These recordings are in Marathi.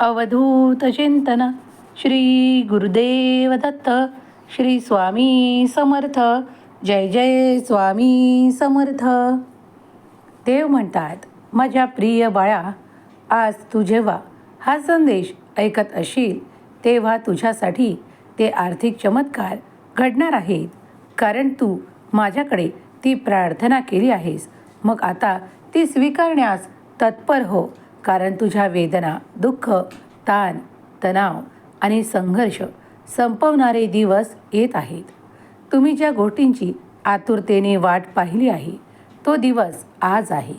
अवधूत चिंतन। श्री गुरुदेव दत्त। श्री स्वामी समर्थ। जय जय स्वामी समर्थ। देव म्हणतात माझ्या प्रिय बाळा आज तू जेव्हा हा संदेश ऐकत असशील तेव्हा तुझ्यासाठी ते आर्थिक चमत्कार घडणार आहेत. कारण तू माझ्याकडे ती प्रार्थना केली आहेस. मग आता ती स्वीकारण्यास तत्पर हो. कारण तुझ्या वेदना दुःख ताण तणाव आणि संघर्ष संपवणारे दिवस येत आहेत. तुम्ही ज्या गोष्टींची आतुरतेने वाट पाहिली आहे तो दिवस आज आहे.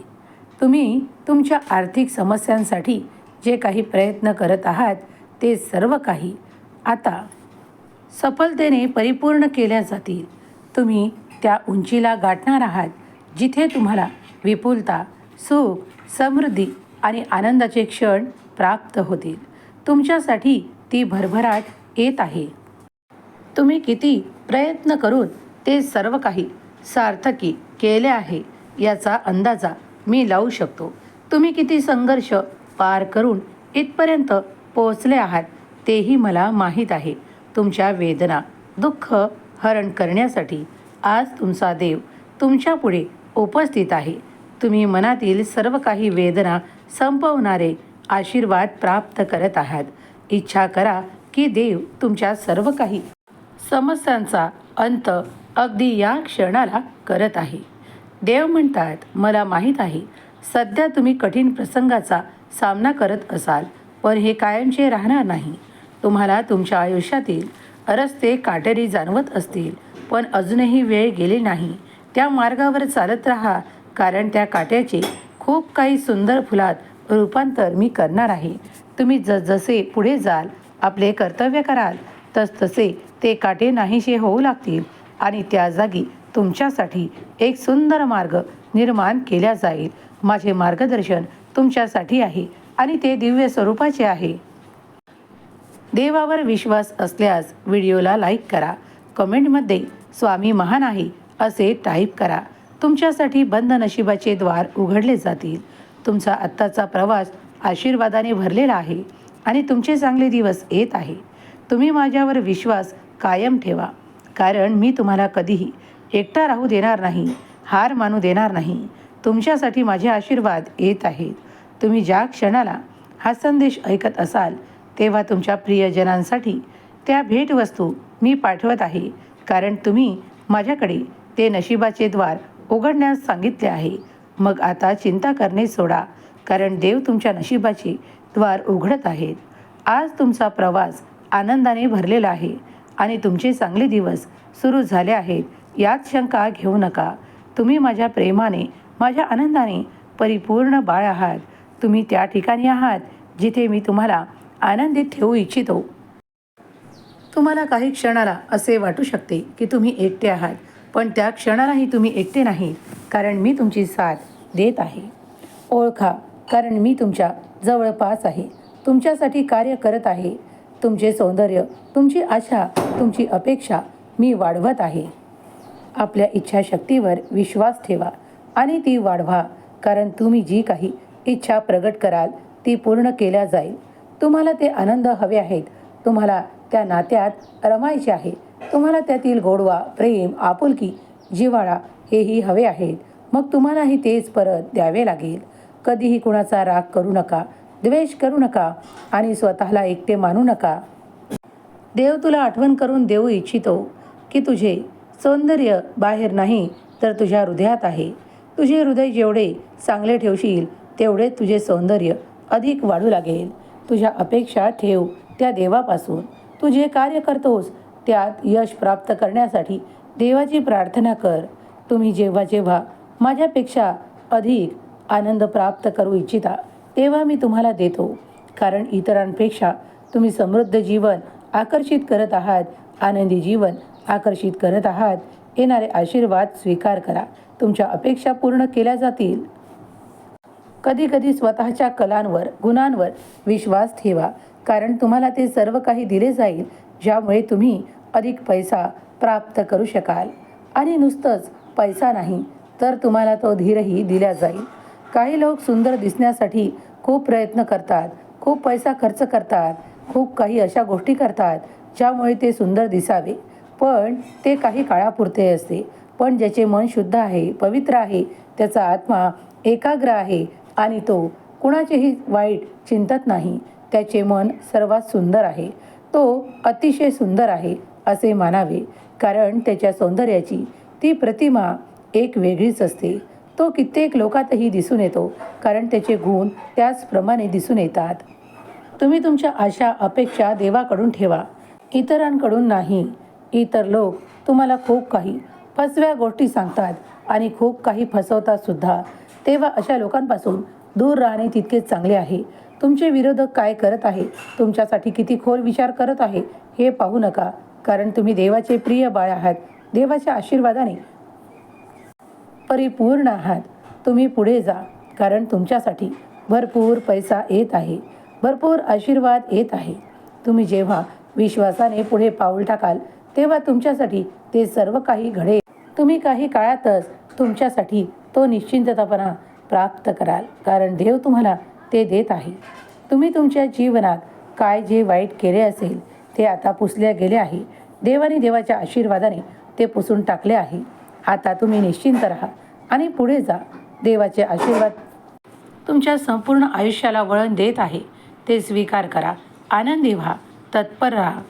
तुम्ही तुमच्या आर्थिक समस्यांसाठी जे काही प्रयत्न करत आहात ते सर्व काही आता सफलतेने परिपूर्ण केल्या जातील. तुम्ही त्या उंचीला गाठणार आहात जिथे तुम्हाला विपुलता सुख समृद्धी आणि आनंदाचे क्षण प्राप्त होतील. तुमच्यासाठी ती भरभराट येत आहे. तुम्ही किती प्रयत्न करून ते सर्व काही सार्थकी केले आहे याचा अंदाजा मी लावू शकतो. तुम्ही किती संघर्ष पार करून इथपर्यंत पोहोचले आहात तेही मला माहीत आहे. तुमच्या वेदना दुःख हरण करण्यासाठी आज तुमचा देव तुमच्यापुढे उपस्थित आहे. तुम्ही मनातील सर्व काही वेदना संपवणारे आशीर्वाद प्राप्त करत आहात. इच्छा करा की देव तुमच्या सर्व काही समस्यांचा अंत अगदी या क्षणाला करत आहे. देव म्हणतात मला माहीत आहे सध्या तुम्ही कठीण प्रसंगाचा सामना करत असाल पण हे कायमचे राहणार नाही. तुम्हाला तुमच्या आयुष्यातील रस्ते काटेरी जाणवत असतील पण अजूनही वेळ गेली नाही. त्या मार्गावर चालत राहा कारण त्या काट्याचे खूप काही सुंदर फुलात रूपांतर मी करणार आहे. तुम्ही जसजसे पुढे जाल आपले कर्तव्य कराल तसतसे ते काटे नाहीसे होऊ लागतील आणि त्या जागी तुमच्यासाठी एक सुंदर मार्ग निर्माण केला जाईल. माझे मार्गदर्शन तुमच्यासाठी आहे आणि ते दिव्य स्वरूपाचे आहे. देवावर विश्वास असल्यास व्हिडिओला लाईक करा. कमेंटमध्ये स्वामी महान आहे असे टाईप करा. तुमच्यासाठी बंद नशिबाचे द्वार उघडले जातील. तुमचा आत्ताचा प्रवास आशीर्वादाने भरलेला आहे आणि तुमचे चांगले दिवस येत आहे. तुम्ही माझ्यावर विश्वास कायम ठेवा. कारण मी तुम्हाला कधीही एकटा राहू देणार नाही हार मानू देणार नाही. तुमच्यासाठी माझे आशीर्वाद येत आहेत. तुम्ही ज्या क्षणाला हा संदेश ऐकत असाल तेव्हा तुमच्या प्रियजनांसाठी त्या भेटवस्तू मी पाठवत आहे. कारण तुम्ही माझ्याकडे ते नशिबाचे द्वार उघडण्यास सांगितले आहे. मग आता चिंता करणे सोडा कारण देव तुमच्या नशिबाचे द्वार उघडत आहेत. आज तुमचा प्रवास आनंदाने भरलेला आहे आणि तुमचे चांगले दिवस सुरू झाले आहेत. यात शंका घेऊ नका. तुम्ही माझ्या प्रेमाने माझ्या आनंदाने परिपूर्ण बाळ आहात. तुम्ही त्या ठिकाणी आहात जिथे मी तुम्हाला आनंदित ठेवू इच्छितो. तुम्हाला काही क्षणाला असे वाटू शकते की तुम्ही एकटे आहात. पण त्या क्षणालाही तुम्ही एकटे नाही कारण मी तुमची साथ देत आहे. ओळखा कारण मी तुमच्या जवळपास आहे. तुमच्यासाठी कार्य करत आहे. तुमचे सौंदर्य तुमची आशा तुमची अपेक्षा मी वाढवत आहे. आपल्या इच्छाशक्तीवर विश्वास ठेवा आणि ती वाढवा कारण तुम्ही जी काही इच्छा प्रगट कराल ती पूर्ण केल्या जाईल. तुम्हाला ते आनंद हवे आहेत. तुम्हाला त्या नात्यात रमायचे आहे. तुम्हाला त्यातील गोडवा प्रेम आपुलकी जिव्हाळा हेही हवे आहेत. मग तुम्हालाही तेच परत द्यावे लागेल. कधीही कुणाचा राग करू नका द्वेष करू नका आणि स्वतःला एकटे मानू नका. देव तुला आठवण करून देऊ इच्छितो की तुझे सौंदर्य बाहेर नाही तर तुझ्या हृदयात आहे. तुझे हृदय जेवढे चांगले ठेवशील तेवढे तुझे सौंदर्य अधिक वाढू लागेल. तुझ्या अपेक्षा ठेव त्या देवापासून. तू जे कार्य करतोस त्यात यश प्राप्त करण्यासाठी देवाची प्रार्थना कर. तुम्ही जेव्हा जेव्हा माझ्यापेक्षा अधिक आनंद प्राप्त करू इच्छिता तेव्हा मी तुम्हाला देतो. कारण इतरांपेक्षा तुम्ही समृद्ध जीवन आकर्षित करत आहात आनंदी जीवन आकर्षित करत आहात येणारे आशीर्वाद स्वीकार करा. तुमच्या अपेक्षा पूर्ण केल्या जातील. कधी कधी स्वतःच्या कलांवर गुणांवर विश्वास ठेवा. कारण तुम्हाला ते सर्व काही दिले जाईल. ज्यामुळे तुम्ही अधिक पैसा प्राप्त करू शकाल. आणि नुसतंच पैसा नाही तर तुम्हाला तो धीरही दिला जाईल. काही लोक सुंदर दिसण्यासाठी खूप प्रयत्न करतात खूप पैसा खर्च करतात खूप काही अशा गोष्टी करतात ज्यामुळे ते सुंदर दिसावे. पण ते काही काळापुरते असते. पण ज्याचे मन शुद्ध आहे पवित्र आहे त्याचा आत्मा एकाग्र आहे आणि तो कुणाचेही वाईट चिंतत नाही त्याचे मन सर्वात सुंदर आहे. तो अतिशय सुंदर आहे असे मानावे. कारण त्याच्या सौंदर्याची ती प्रतिमा एक वेगळीच असते. तो कित्येक लोकातही दिसून येतो कारण त्याचे गुण त्याचप्रमाणे दिसून येतात. तुम्ही तुमच्या आशा अपेक्षा देवाकडून ठेवा. इतरांकडून नाही. इतर लोक तुम्हाला खूप काही फसव्या गोष्टी सांगतात आणि खूप काही फसवतात सुद्धा तेव्हा अशा लोकांपासून दूर राहणे तितकेच चांगले आहे. तुमचे विरोधक काय करत आहे तुमच्यासाठी किती खोल विचार करत आहे? हे पाहू नका कारण तुम्ही देवाचे प्रिय बाळ आहात. देवाच्या आशीर्वादाने परिपूर्ण आहात. तुम्ही पुढे जा कारण तुमच्यासाठी भरपूर पैसा येत आहे. भरपूर आशीर्वाद येत आहे. तुम्ही जेव्हा विश्वासाने पुढे पाऊल टाकाल तेव्हा तुमच्यासाठी ते सर्व काही घडेल. तुम्ही काही काळातच तुमच्यासाठी तो निश्चिंततापणा प्राप्त कराल कारण देव तुम्हाला ते देत आहे. तुम्ही तुमच्या जीवनात काय जे वाईट केले असेल ते आता पुसले गेले आहे. देवाने देवाच्या आशीर्वादाने ते पुसून टाकले आहे. आता तुम्ही निश्चिंत राहा आणि पुढे जा. देवाचे आशीर्वाद तुमच्या संपूर्ण आयुष्याला वळण देत आहे. ते स्वीकार करा. आनंदी व्हा. तत्पर राहा.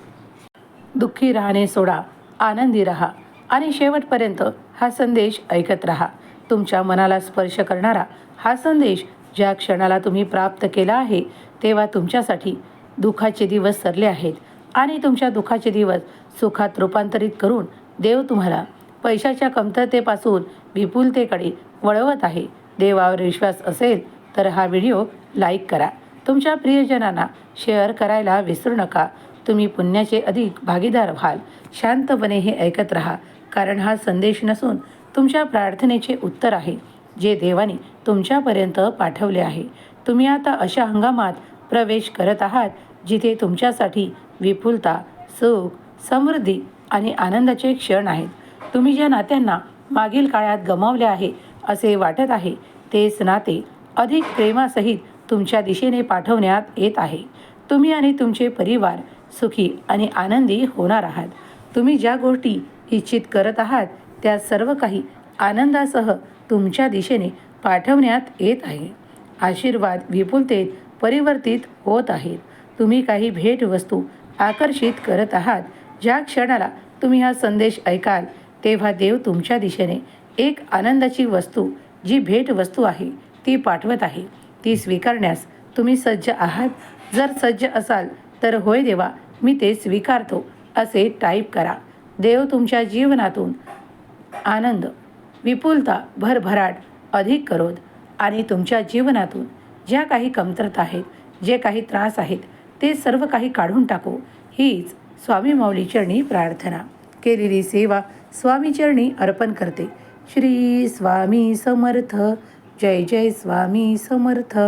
दुःखी राहणे सोडा. आनंदी राहा. आणि शेवटपर्यंत हा संदेश ऐकत राहा. तुमच्या मनाला स्पर्श करणारा हा संदेश ज्या क्षणाला तुम्ही प्राप्त केला आहे तेव्हा तुमच्यासाठी दुःखाचे दिवस सरले आहेत. आणि तुमच्या दुःखाचे दिवस सुखात रूपांतरित करून देव तुम्हाला पैशाच्या कमतरतेपासून विपुलतेकडे वळवत आहे. देवावर विश्वास असेल तर हा व्हिडिओ लाईक करा. तुमच्या प्रियजनांना शेअर करायला विसरू नका. तुम्ही पुण्याचे अधिक भागीदार व्हाल. शांतपणे हे ऐकत राहा कारण हा संदेश नसून तुमच्या प्रार्थनेचे उत्तर आहे. जे देवाने तुमच्यापर्यंत पाठवले आहे. तुम्ही आता अशा हंगामात प्रवेश करत आहात जिथे तुमच्यासाठी विपुलता सुख समृद्धी आणि आनंदाचे क्षण आहेत. तुम्ही ज्या नात्यांना मागील काळात गमावले आहे असे वाटत आहे तेच नाते अधिक प्रेमासहित तुमच्या दिशेने पाठवण्यात येत आहे. तुम्ही आणि तुमचे परिवार सुखी आणि आनंदी होणार आहात. तुम्ही ज्या गोष्टी इच्छित करत आहात त्या सर्व काही आनंदासह तुमच्या दिशेने पाठवण्यात येत आहे. आशीर्वाद विपुलतेत परिवर्तित होत आहेत. तुम्ही काही भेटवस्तू आकर्षित करत आहात. ज्या क्षणाला तुम्ही हा संदेश ऐकाल तेव्हा देव तुमच्या दिशेने एक आनंदाची वस्तू जी भेटवस्तू आहे ती पाठवत आहे. ती स्वीकारण्यास तुम्ही सज्ज आहात. जर सज्ज असाल तर होय देवा मी ते स्वीकारतो असे टाईप करा. देव तुमच्या जीवनातून आनंद विपुलता भरभराट अधिक करोत आणि तुमच्या जीवनातून ज्या काही कमतरता आहेत जे काही त्रास आहेत ते सर्व काही काढून टाकू हीच स्वामी माऊलीचरणी प्रार्थना. केलेली सेवा स्वामीचरणी अर्पण करते. श्री स्वामी समर्थ. जय जय स्वामी समर्थ.